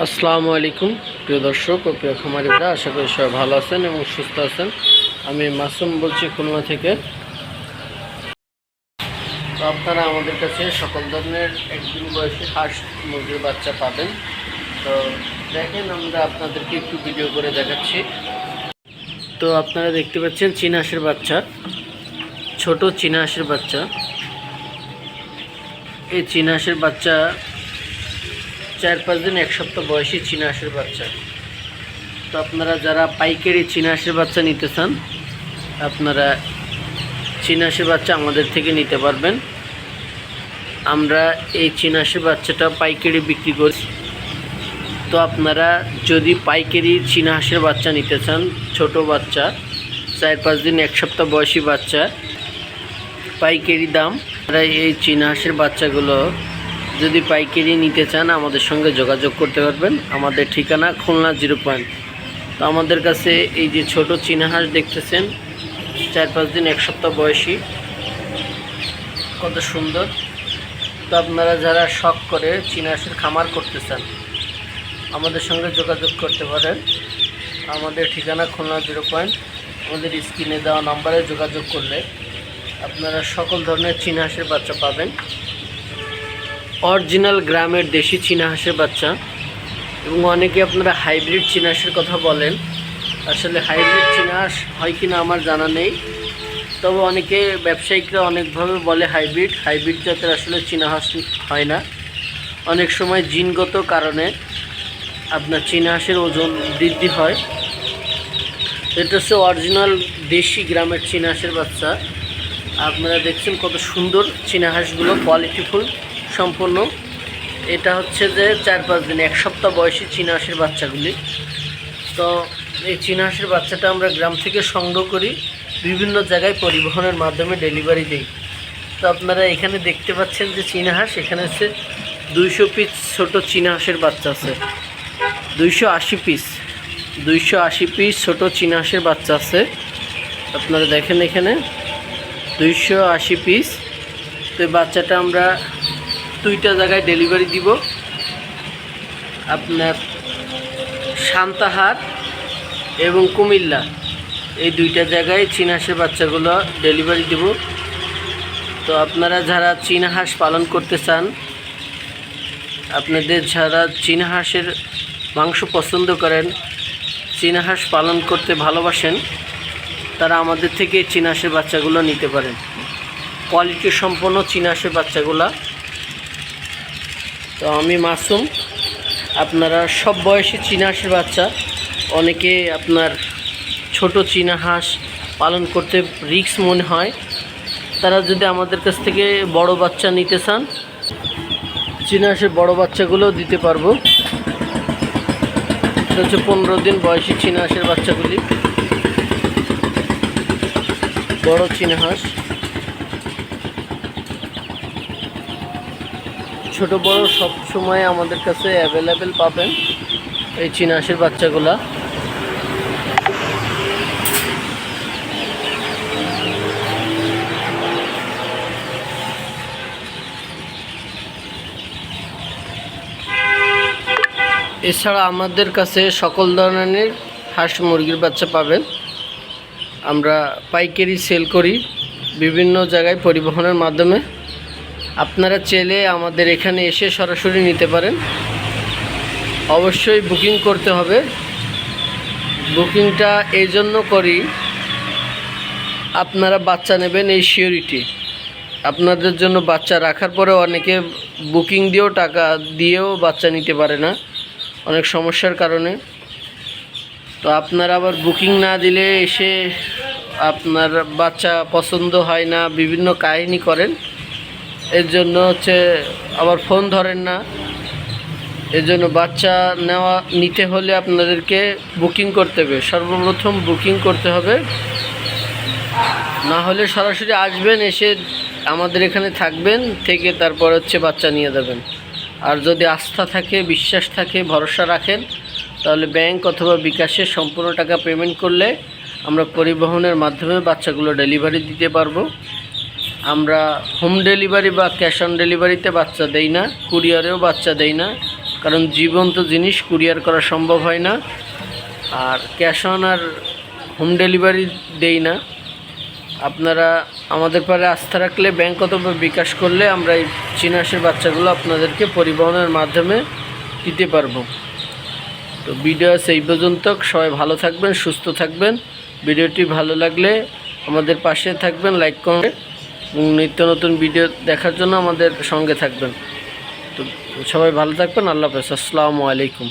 আসসালামু আলাইকুম, প্রিয় দর্শক ও প্রিয় খামারিরা, আশা করি সবাই ভালো আছেন এবং সুস্থ আছেন। আমি মাসুম বলছি খুলনা থেকে। আপনারা আমাদের কাছে সকল ধরনের একদিন বয়সী হাঁস, মুরগির বাচ্চা পাবেন। তো দেখেন, আমরা আপনাদেরকে একটু ভিডিও করে দেখাচ্ছি। তো আপনারা দেখতে পাচ্ছেন, চীনা হাঁসের বাচ্চা, ছোট চীনা হাঁসের বাচ্চা। এই চীনা হাঁসের বাচ্চা চার পাঁচ দিন, এক সপ্তাহ বয়সী চীনা হাঁসের বাচ্চা। তো আপনারা যারা পাইকারি চীনা হাঁসের বাচ্চা নিতে চান, আপনারা চীনা হাঁসের বাচ্চা আমাদের থেকে নিতে পারবেন। আমরা এই চীনা হাঁসের বাচ্চাটা পাইকারি বিক্রি করি। তো আপনারা যদি পাইকারি চীনা হাঁসের বাচ্চা নিতে চান, ছোট বাচ্চা চার পাঁচ দিন, এক সপ্তাহ বয়সী বাচ্চা, পাইকারি দাম আপনারা এই চীনা হাঁসের বাচ্চাগুলো যদি পাইকারি নিতে চান, আমাদের সঙ্গে যোগাযোগ করতে পারবেন। আমাদের ঠিকানা খুলনা জিরো পয়েন্ট। তো আমাদের কাছে এই যে ছোট চীনা দেখতেছেন, চার পাঁচ দিন, এক সপ্তাহ বয়সী। কত সুন্দর। তো আপনারা যারা শখ করে চীনাহাঁসের খামার করতে চান, আমাদের সঙ্গে যোগাযোগ করতে পারেন। আমাদের ঠিকানা খুলনা জিরো পয়েন্ট। আমাদের স্ক্রিনে দেওয়া নম্বরে যোগাযোগ করলে আপনারা সকল ধরনের চীনাহাঁসের বাচ্চা পাবেন। অরিজিনাল গ্রামের দেশি চীনা হাঁসের বাচ্চা এবং অনেকে আপনারা হাইব্রিড চীনা কথা বলেন। আসলে হাইব্রিড চীনা হয় কি না আমার জানা নেই। তবে অনেকে ব্যবসায়িকরা অনেকভাবে বলে হাইব্রিড। হাইব্রিড জাতের আসলে চীনা হাঁস হয় না। অনেক সময় জিনগত কারণে আপনার চীনা হাঁসের ওজন বৃদ্ধি হয়। এটা হচ্ছে অরিজিনাল দেশি গ্রামের চীনা হাঁসের বাচ্চা। আপনারা দেখছেন কত সুন্দর চীনা হাঁসগুলো কোয়ালিটিফুল সম্পূর্ণ। এটা হচ্ছে যে চার পাঁচ দিন, এক সপ্তাহ বয়সী চীনা হাঁসের বাচ্চাগুলি। তো এই চীনা হাঁসের বাচ্চাটা আমরা গ্রাম থেকে সংগ্রহ করি, বিভিন্ন জায়গায় পরিবহনের মাধ্যমে ডেলিভারি দিই। তো আপনারা এখানে দেখতে পাচ্ছেন যে চীনা হাঁস, এখানে হচ্ছে দুইশো পিস ছোটো চীনা হাঁসের বাচ্চা আছে। দুইশো আশি পিস, দুইশো আশি পিস ছোটো চীনা হাঁসের বাচ্চা আছে। আপনারা দেখেন এখানে, দুইশো আশি পিস। তো বাচ্চাটা আমরা দুইটা জায়গায় ডেলিভারি দিব। আপনার সান্তাহার এবং কুমিল্লা, এই দুইটা জায়গায় চীনা হাঁসের বাচ্চাগুলো ডেলিভারি দেব। তো আপনারা যারা চীনা হাঁস পালন করতে চান, আপনাদের যারা চীনা হাঁসের মাংস পছন্দ করেন চীনা হাঁস পালন করতে ভালোবাসেন, তারা আমাদের থেকে চীনা হাঁসের বাচ্চাগুলো নিতে পারেন। কোয়ালিটি সম্পন্ন চীনা হাঁসের বাচ্চাগুলা তো আমি মাসুম, আপনারা সব বয়সী চীনা হাঁসের বাচ্চা, অনেকে আপনার ছোট চীনা হাঁস পালন করতে রিস্ক মনে হয়। তারা যদি আমাদের কাছ থেকে বড় বাচ্চা নিতে চান, চীনা হাঁসের বড় বাচ্চাগুলোও দিতে পারব। হচ্ছে পনেরো দিন বয়সী চীনা হাঁসের বাচ্চাগুলি। বড় চীনা হাঁস। ছোট বড় সব সময় আমাদের কাছে অ্যাভেলেবেল পাবেন এই চীনা হাঁসের বাচ্চাগুলা। এছাড়া আমাদের কাছে সকল ধরনের হাঁস মুরগির বাচ্চা পাবেন। আমরা পাইকারি সেল করি বিভিন্ন জায়গায় পরিবহনের মাধ্যমে। আপনারা চেলে আমাদের এখানে এসে সরাসরি নিতে পারেন। অবশ্যই বুকিং করতে হবে। বুকিংটা এই জন্য করি, আপনারা বাচ্চা নেবেন এই সিওরিটি। আপনাদের জন্য বাচ্চা রাখার পরে অনেকে বুকিং দিয়েও টাকা দিয়েও বাচ্চা নিতে পারে না, অনেক সমস্যার কারণে। তো আপনারা আবার বুকিং না দিলে এসে আপনার বাচ্চা পছন্দ হয় না, বিভিন্ন কাহিনী করেন। এর জন্য হচ্ছে আবার ফোন ধরেন না। এর জন্য বাচ্চা নেওয়া, নিতে হলে আপনাদেরকে বুকিং করতে হবে। সর্বপ্রথম বুকিং করতে হবে। না হলে সরাসরি আসবেন, এসে আমাদের এখানে থাকবেন, থেকে তারপর হচ্ছে বাচ্চা নিয়ে যাবেন। আর যদি আস্থা থাকে, বিশ্বাস থাকে, ভরসা রাখেন, তাহলে ব্যাংক অথবা বিকাশে সম্পূর্ণ টাকা পেমেন্ট করলে আমরা পরিবহনের মাধ্যমে বাচ্চাগুলো ডেলিভারি দিতে পারব। আমরা হোম ডেলিভারি বা ক্যাশ অন ডেলিভারিতে বাচ্চা দেই না কুরিয়ারেও বাচ্চা দেই না, কারণ জীবন্ত জিনিস কুরিয়ার করা সম্ভব হয় না। আর ক্যাশ অন আর হোম ডেলিভারি দেই না। আপনারা আমাদের পারে আস্থা রাখলে ব্যাংক অথবা বিকাশ করলে আমরা এই চিনাসের বাচ্চাগুলো আপনাদেরকে পরিবহনের মাধ্যমে দিতে পারব। তো ভিডিও আছে এই পর্যন্ত সবাই ভালো থাকবেন, সুস্থ থাকবেন। ভিডিওটি ভালো লাগলে আমাদের পাশে থাকবেন লাইক করে এবং নিত্য নতুন ভিডিও দেখার জন্য আমাদের সঙ্গে থাকবেন। তো সবাই ভালো থাকবেন। আল্লাহ হাফেজ। আসসালামু আলাইকুম।